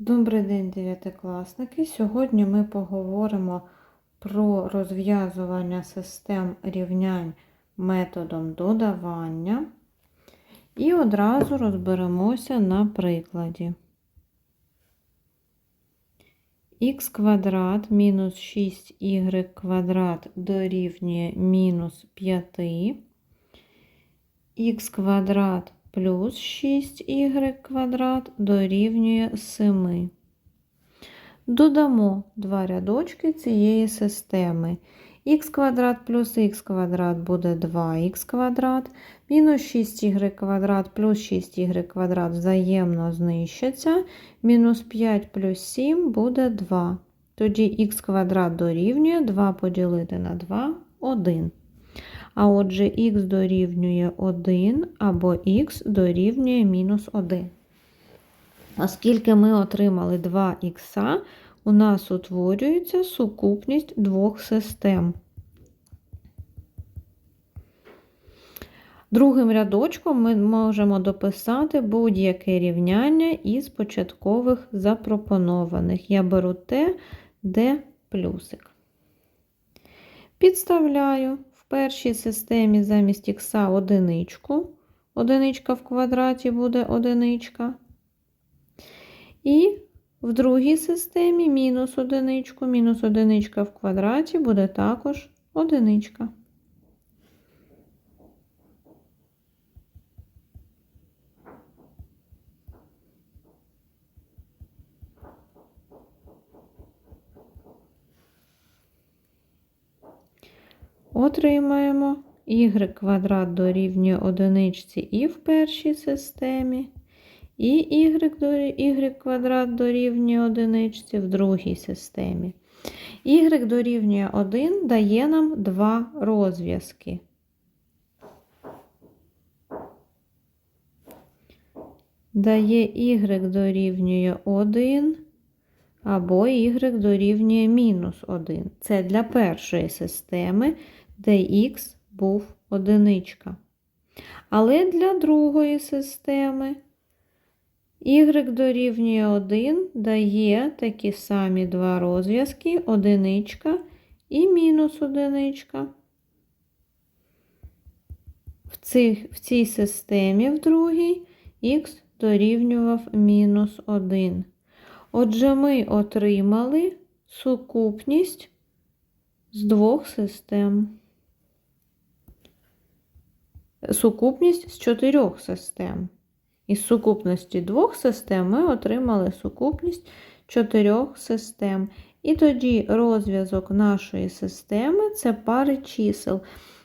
Добрий день, дев'ятикласники. Сьогодні ми поговоримо про розв'язування систем рівнянь методом додавання і одразу розберемося на прикладі. х квадрат мінус 6y квадрат дорівнює мінус 5, х квадрат плюс 6y квадрат дорівнює 7. Додамо два рядочки цієї системи. х квадрат плюс х квадрат буде 2х квадрат, мінус 6y квадрат плюс 6y квадрат взаємно знищаться, мінус 5 плюс 7 буде 2. Тоді х квадрат дорівнює 2 поділити на 2 1. А отже, х дорівнює 1 або х дорівнює мінус 1. Оскільки ми отримали 2х, у нас утворюється сукупність двох систем. Другим рядочком ми можемо дописати будь-яке рівняння із початкових запропонованих. Я беру те, де плюсик. Підставляю першій системі замість х одиничку. Одиничка в квадраті буде одиничка. І в другій системі мінус одиничку, мінус одиничка в квадраті буде також одиничка. Отримаємо y квадрат дорівнює одиничці і в першій системі, і y, y квадрат дорівнює одиничці в другій системі. y дорівнює 1 дає нам два розв'язки. Дає y дорівнює 1 або y дорівнює мінус 1. Це для першої системи, де х був одиничка. Але для другої системи y дорівнює 1 дає такі самі два розв'язки, одиничка і мінус одиничка. В, цих, в цій системі в другій х дорівнював мінус 1. Отже, ми отримали сукупність з двох систем. Сукупність з чотирьох систем. Із сукупності двох систем ми отримали сукупність чотирьох систем. І тоді розв'язок нашої системи це пари чисел.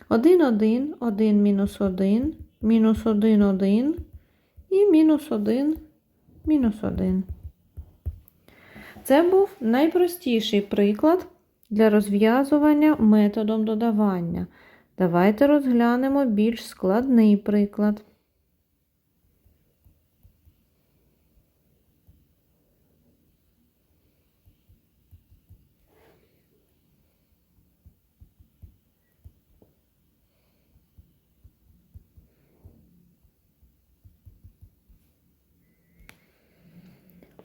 1, 1, 1 мінус 1, мінус 1, 1 і мінус 1, мінус 1. Це був найпростіший приклад для розв'язування методом додавання. Давайте розглянемо більш складний приклад.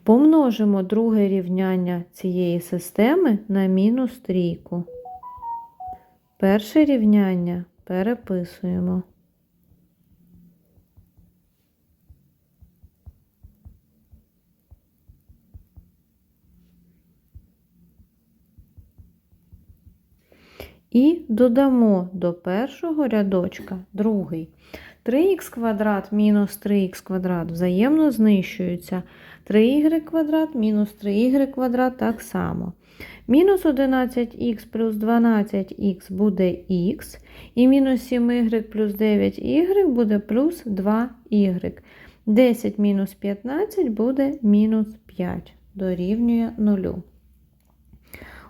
Помножимо друге рівняння цієї системи на мінус трійку. Перше рівняння переписуємо. І додамо до першого рядочка другий. 3х квадрат мінус 3х квадрат взаємно знищуються. 3y квадрат мінус 3y квадрат так само. Мінус 11х плюс 12х буде х, і мінус 7y плюс 9y буде плюс 2y. 10 мінус 15 буде мінус 5, дорівнює 0.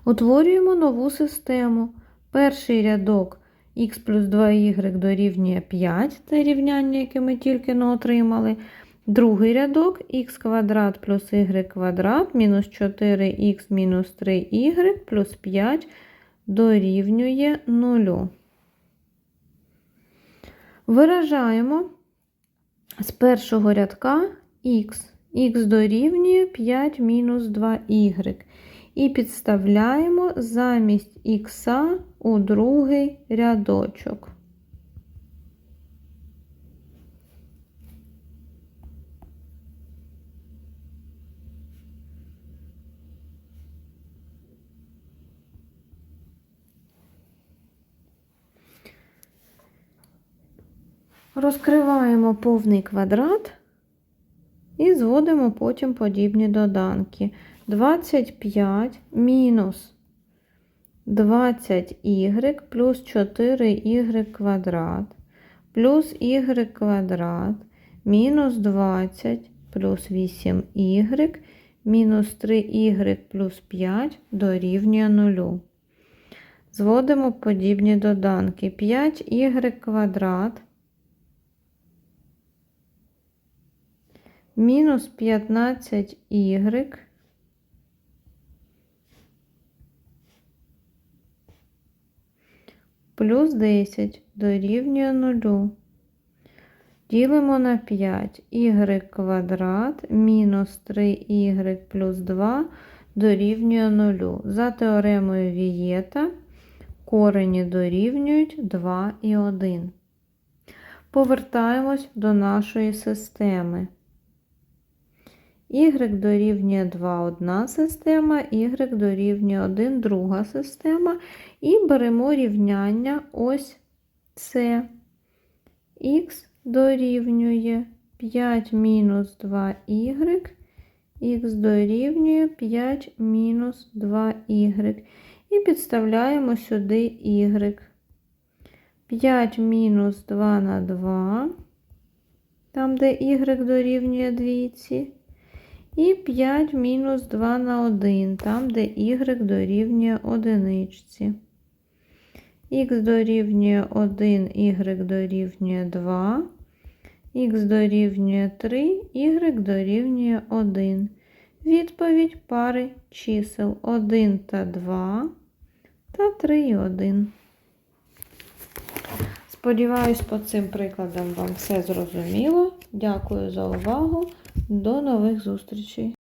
Утворюємо нову систему. Перший рядок х плюс 2y дорівнює 5, це рівняння, яке ми тільки не отримали. Другий рядок х квадрат плюс y квадрат мінус 4х мінус 3y плюс 5 дорівнює 0. Виражаємо з першого рядка х. х дорівнює 5 мінус 2y. І підставляємо замість х у другий рядочок. Розкриваємо повний квадрат і зводимо потім подібні доданки. 25 мінус 20y плюс 4y квадрат плюс y квадрат мінус 20 плюс 8y мінус 3y плюс 5 дорівнює 0. Зводимо подібні доданки. 5y квадрат мінус 15y плюс 10 дорівнює 0. Ділимо на 5 y квадрат мінус 3y плюс 2 дорівнює 0. За теоремою Вієта корені дорівнюють 2 і 1. Повертаємось до нашої системи. Y дорівнює 2 одна система, y дорівнює 1 друга система. І беремо рівняння ось це. Х дорівнює 5 мінус 2y, х дорівнює 5 мінус 2y. І підставляємо сюди y. 5 мінус 2 на 2, там, де y дорівнює двійці. І 5 мінус 2 на 1, там, де y дорівнює одиничці. Х дорівнює 1, y дорівнює 2, х дорівнює 3, y дорівнює 1. Відповідь пари чисел 1 та 2 та 3 і 1. Сподіваюсь, по цим прикладам вам все зрозуміло. Дякую за увагу. До нових зустрічей!